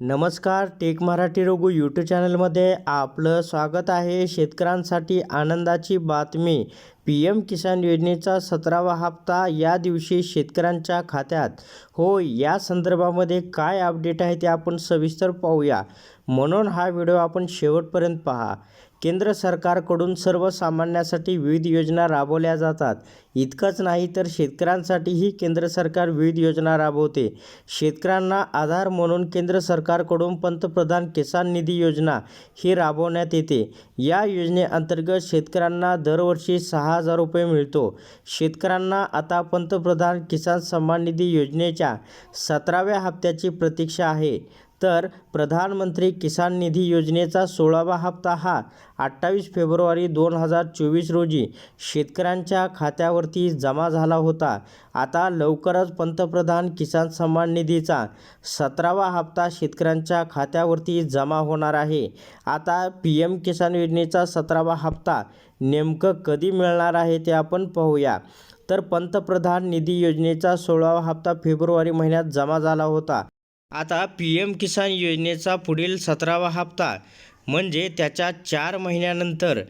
नमस्कार take Marathi Raghu YouTube चॅनलमध्ये आपलं स्वागत आहे. शेतकऱ्यांसाठी आनंदाची बातमी. पी एम किसान योजनेचा सतरावा हप्ता या दिवशी शेतकऱ्यांच्या खात्यात. हो या संदर्भामध्ये काय अपडेट आहे ते आपण सविस्तर पाहूया. म्हणून हा व्हिडिओ आपण शेवटपर्यंत पहा. केंद्र सरकारकडून सर्वसामान्यांसाठी विविध योजना राबवल्या जातात. इतकंच नाही तर शेतकऱ्यांसाठीही केंद्र सरकार विविध योजना राबवते. शेतकऱ्यांना आधार म्हणून केंद्र सरकारकडून पंतप्रधान किसान निधी योजना ही राबवण्यात येते. या योजनेअंतर्गत शेतकऱ्यांना दरवर्षी सहा हजार रुपये मिळतो. शेतकऱ्यांना आता पंतप्रधान किसान सन्मान निधी योजनेच्या सतराव्या हप्त्याची प्रतीक्षा आहे. तर प्रधानमंत्री किसान निधी योजनेचा सोळावा हप्ता हा अठ्ठावीस फेब्रुवारी दोन हजार चोवीस रोजी शेतकऱ्यांच्या खात्यावरती जमा झाला होता. आता लवकरच पंतप्रधान किसान सन्मान निधीचा सतरावा हप्ता शेतकऱ्यांच्या खात्यावरती जमा होणार आहे. आता पी एम किसान योजनेचा सतरावा हप्ता नेमकं कधी मिळणार आहे ते आपण पाहूया. तर पंतप्रधान निधी योजनेचा सोळावा हप्ता फेब्रुवारी महिन्यात जमा झाला होता. आता पी एम किसान योजनेचा पुढील सतरावा हप्ता म्हणजे त्याच्या चार महिन्यानंतर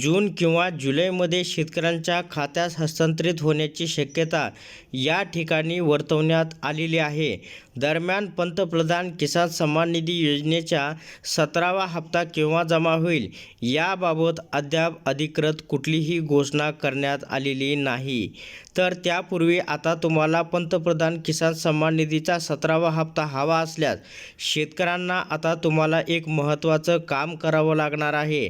जून किंवा जुलैमध्ये शेतकऱ्यांच्या खात्यास हस्तांतरित होण्याची शक्यता या ठिकाणी वर्तवण्यात आलेली आहे. दरम्यान पंतप्रधान किसान सन्मान निधी योजनेच्या सतरावा हप्ता केव्हा जमा होईल? याबाबत अद्याप अधिकृत कुठलीही घोषणा करण्यात आलेली नाही. तर त्यापूर्वी आता तुम्हाला पंतप्रधान किसान सन्मान निधीचा सतरावा हप्ता हवा असल्यास शेतकऱ्यांना आता तुम्हाला एक महत्त्वाचं काम करावं लागणार आहे.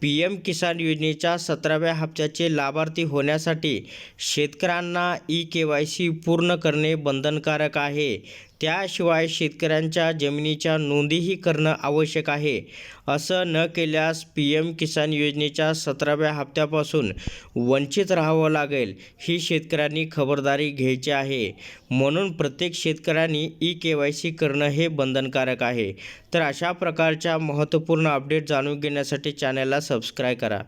पी एम किसान योजनेच्या सतराव्या हप्त्याचे लाभार्थी होण्यासाठी शेतकऱ्यांना ई के वाय सी पूर्ण करणे बंधनकारक आहे. त्याशिवाय शेतकऱ्यांच्या जमिनीच्या नोंदीही करणं आवश्यक आहे. असं न केल्यास पी एम किसान योजनेच्या सतराव्या हप्त्यापासून वंचित राहावं लागेल ही शेतकऱ्यांनी खबरदारी घ्यायची आहे. म्हणून प्रत्येक शेतकऱ्यांनी ई के वाय सी करणं हे बंधनकारक आहे. तर अशा प्रकारच्या महत्त्वपूर्ण अपडेट जाणून घेण्यासाठी चॅनलला सबस्क्राईब करा.